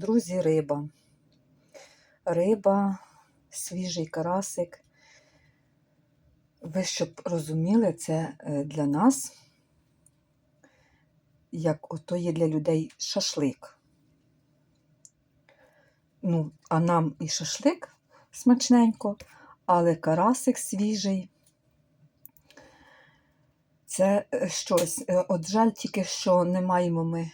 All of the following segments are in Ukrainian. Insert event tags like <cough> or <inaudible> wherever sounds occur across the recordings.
Друзі, риба. Риба, свіжий карасик. Ви щоб розуміли, це е, для нас, як ото є для людей шашлик. Ну, а нам і шашлик смачненько, але карасик свіжий. Це е, щось. Е, От жаль тільки, що не маємо ми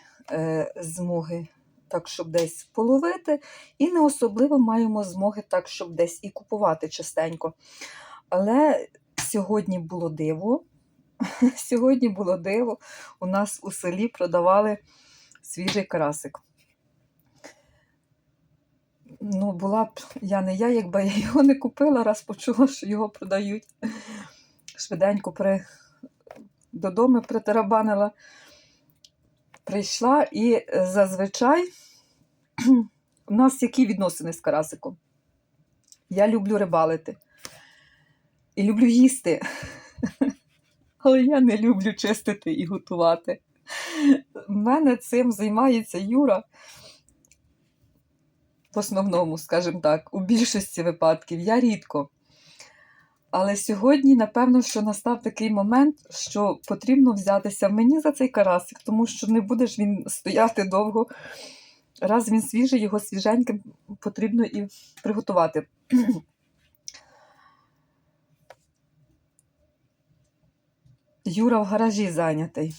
змоги так, щоб десь половити, і не особливо маємо змоги так, щоб десь і купувати частенько. Але сьогодні було диво. <laughs> Сьогодні було диво. У нас у селі продавали свіжий карасик. Ну, була б я не я, якби я його не купила, раз почула, що його продають. Швиденько при... додому притарабанила. Прийшла і е, зазвичай <clears throat> у нас які відносини з карасиком? Я люблю рибалити і люблю їсти. <laughs> Але я не люблю чистити і готувати. У мене цим займається Юра. В основному, скажімо так, у більшості випадків я рідко. Але сьогодні, напевно, що настав такий момент, що потрібно взятися мені за цей карасик, тому що не буде ж він стояти довго. Раз він свіжий, його свіженьким потрібно і приготувати. Юра в гаражі зайнятий.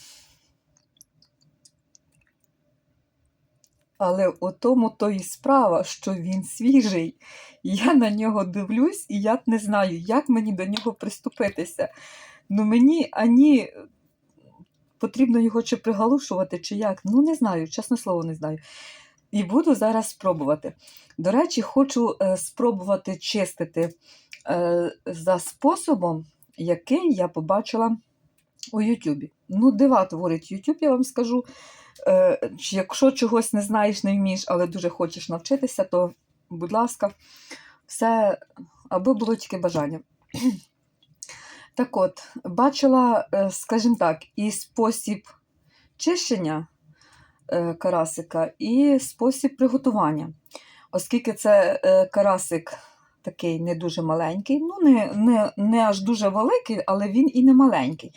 Але у тому то і справа, що він свіжий. Я на нього дивлюсь, і я не знаю, як мені до нього приступитися. Ну мені ані потрібно його чи пригалушувати, чи як. Ну, не знаю, чесне слово, не знаю. І буду зараз спробувати. До речі, хочу е, спробувати чистити е, за способом, який я побачила у Ютубі. Ну, дива творить Ютуб, я вам скажу. Е, якщо чогось не знаєш, не вмієш, але дуже хочеш навчитися, то, будь ласка, все, аби було тільки бажання. <clears throat> Так от, бачила, е, скажімо так, і спосіб чищення е, карасика, і спосіб приготування. Оскільки це карасик такий не дуже маленький, ну, не, не, не аж дуже великий, але він і не маленький.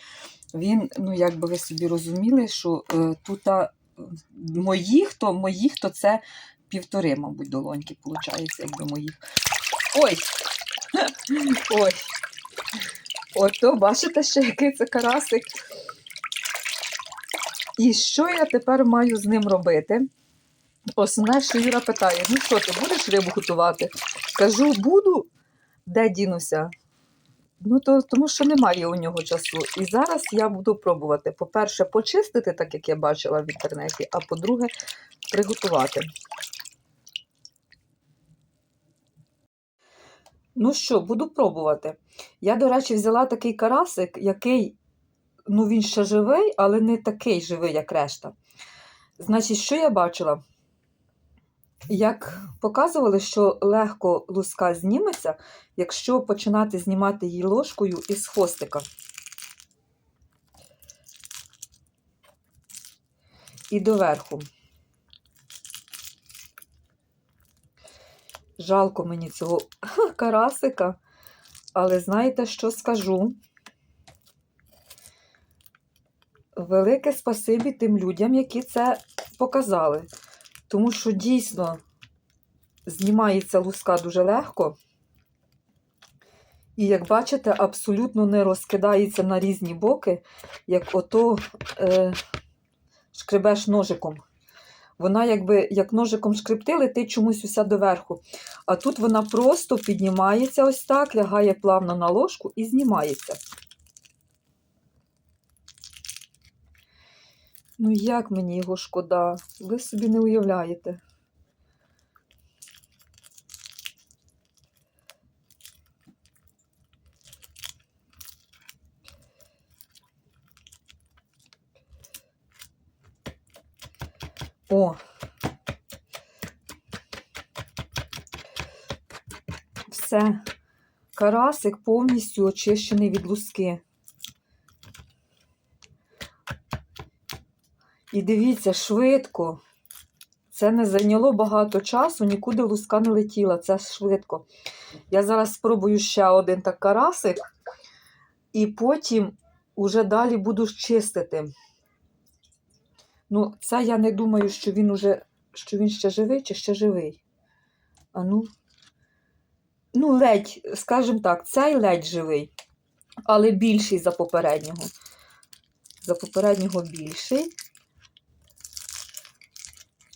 Він, ну, як би ви собі розуміли, що е, тут а, моїх, то моїх, то це півтори, мабуть, долоньки, виходить, якби моїх. Ой! <laughs> Ой! Ото, бачите, ще який це карасик. І що я тепер маю з ним робити? Основне, що Юра питає: ну що, ти будеш рибу готувати? Кажу, буду, де дінуся? Ну, то, тому що немає у нього часу. І зараз я буду пробувати, по-перше, почистити, так як я бачила в інтернеті, а по-друге, приготувати. Ну що, буду пробувати. Я, до речі, взяла такий карасик, який, ну він ще живий, але не такий живий, як решта. Значить, що я бачила? Як показували, що легко луска зніметься, якщо починати знімати її ложкою із хвостика. І доверху. Жалко мені цього <laughs> карасика, але знаєте, що скажу? Велике спасибі тим людям, які це показали. Тому що дійсно знімається луска дуже легко. І, як бачите, абсолютно не розкидається на різні боки, як ото е, шкребеш ножиком. Вона, якби як ножиком шкребти, летить чомусь уся доверху. А тут вона просто піднімається ось так, лягає плавно на ложку і знімається. Ну, як мені його шкода, ви собі не уявляєте. О! Все, карасик повністю очищений від луски. І дивіться, швидко. Це не зайняло багато часу, нікуди луска не летіла, це швидко. Я зараз спробую ще один так карасик, і потім уже далі буду чистити. Ну, це я не думаю, що він уже, що він ще живий чи ще живий. А ну, ну, ледь, скажімо так, цей ледь живий, але більший за попереднього. За попереднього більший.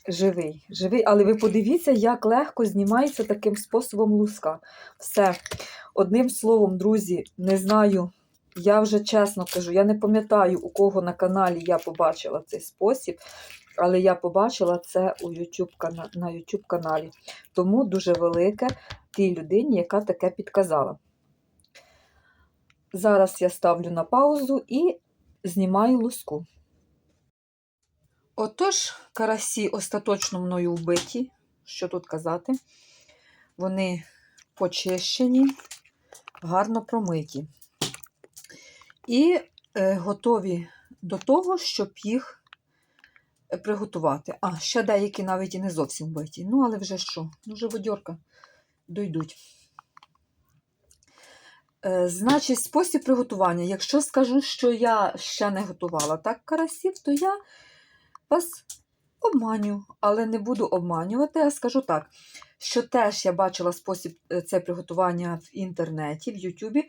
Живий, живий, але ви подивіться, як легко знімається таким способом луска. Все. Одним словом, друзі, не знаю, я вже чесно кажу, я не пам'ятаю, у кого на каналі я побачила цей спосіб, але я побачила це у YouTube, на YouTube каналі. Тому дуже велике тій людині, яка таке підказала. Зараз я ставлю на паузу і знімаю луску. Отож, карасі остаточно мною вбиті. Що тут казати? Вони почищені, гарно промиті. І е, готові до того, щоб їх е, приготувати. А, ще деякі навіть і не зовсім вбиті. Ну, але вже що? Ну, живодьорка дойдуть. Е, Значить, спосіб приготування. Якщо скажу, що я ще не готувала так карасів, то я вас обманю, але не буду обманювати, а скажу так, що теж я бачила спосіб е, це приготування в інтернеті, в Ютубі,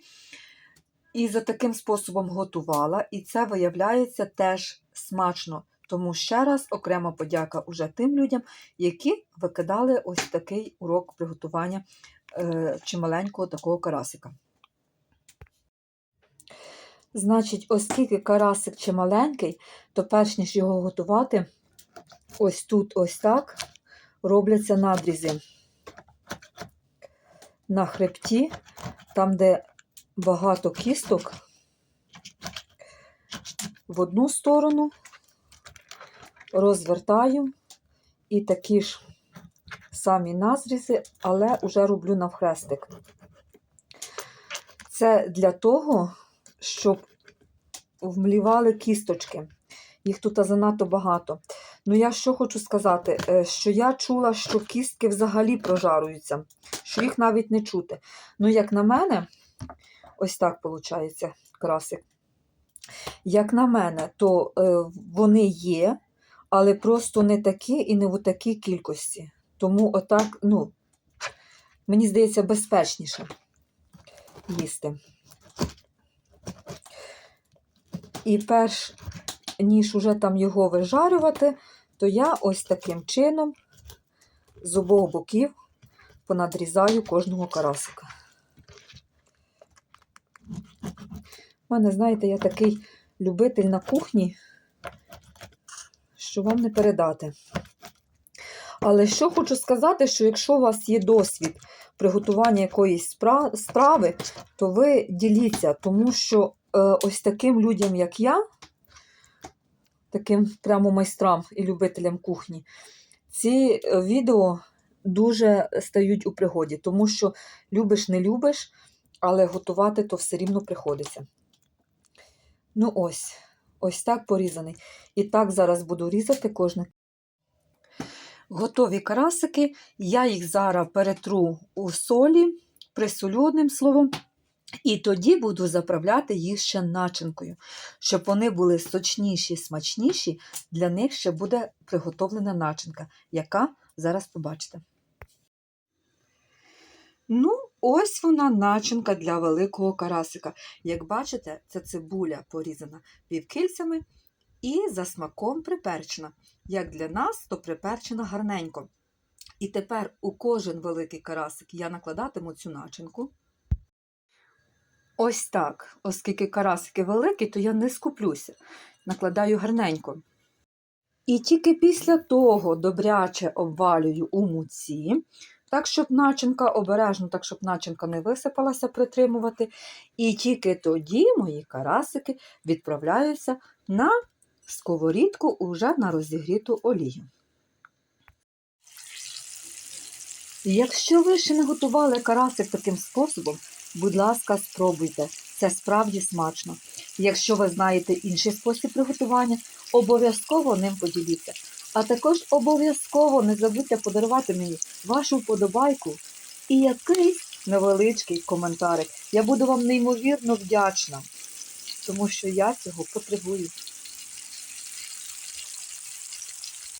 і за таким способом готувала, і це виявляється теж смачно. Тому ще раз окрема подяка уже тим людям, які викидали ось такий урок приготування е, чималенького такого карасика. Значить, оскільки карасик чималенький, то перш ніж його готувати, ось тут, ось так, робляться надрізи на хребті, там, де багато кісток, в одну сторону розвертаю і такі ж самі назрізи, але вже роблю навхрестик. Це для того, щоб вмлівали кісточки. Їх тут занадто багато. Ну, я що хочу сказати, е, що я чула, що кістки взагалі прожаруються, що їх навіть не чути. Ну, як на мене, ось так виходить красик. Як на мене, то е, вони є, але просто не такі і не в такій кількості. Тому отак, ну, мені здається, безпечніше їсти. І перш ніж уже там його вижарювати, то я ось таким чином з обох боків понадрізаю кожного карасика. У мене, знаєте, я такий любитель на кухні, що вам не передати. Але що хочу сказати, що якщо у вас є досвід приготування якоїсь спра- страви, то ви діліться, тому що е, ось таким людям, як я, таким прямо майстрам і любителям кухні, ці е, відео дуже стають у пригоді, тому що любиш, не любиш, але готувати то все рівно приходиться. Ну ось, ось так порізаний. І так зараз буду різати кожне. Готові карасики, я їх зараз перетру у солі, присолю одним словом, і тоді буду заправляти їх ще начинкою. Щоб вони були сочніші, смачніші, для них ще буде приготовлена начинка, яка зараз побачите. Ну, ось вона начинка для великого карасика. Як бачите, це цибуля порізана півкільцями і за смаком приперчена. Як для нас, то приперчена гарненько. І тепер у кожен великий карасик я накладатиму цю начинку. Ось так, оскільки карасики великі, то я не скуплюся. Накладаю гарненько. І тільки після того добряче обвалюю у муці, так, щоб начинка обережно, так, щоб начинка не висипалася, притримувати. І тільки тоді мої карасики відправляються на сковорідку уже на розігріту олію. Якщо ви ще не готували карасик таким способом, будь ласка, спробуйте. Це справді смачно. Якщо ви знаєте інший спосіб приготування, обов'язково ним поділіться. А також обов'язково не забудьте подарувати мені вашу вподобайку і якийсь невеличкий коментарик. Я буду вам неймовірно вдячна, тому що я цього потребую.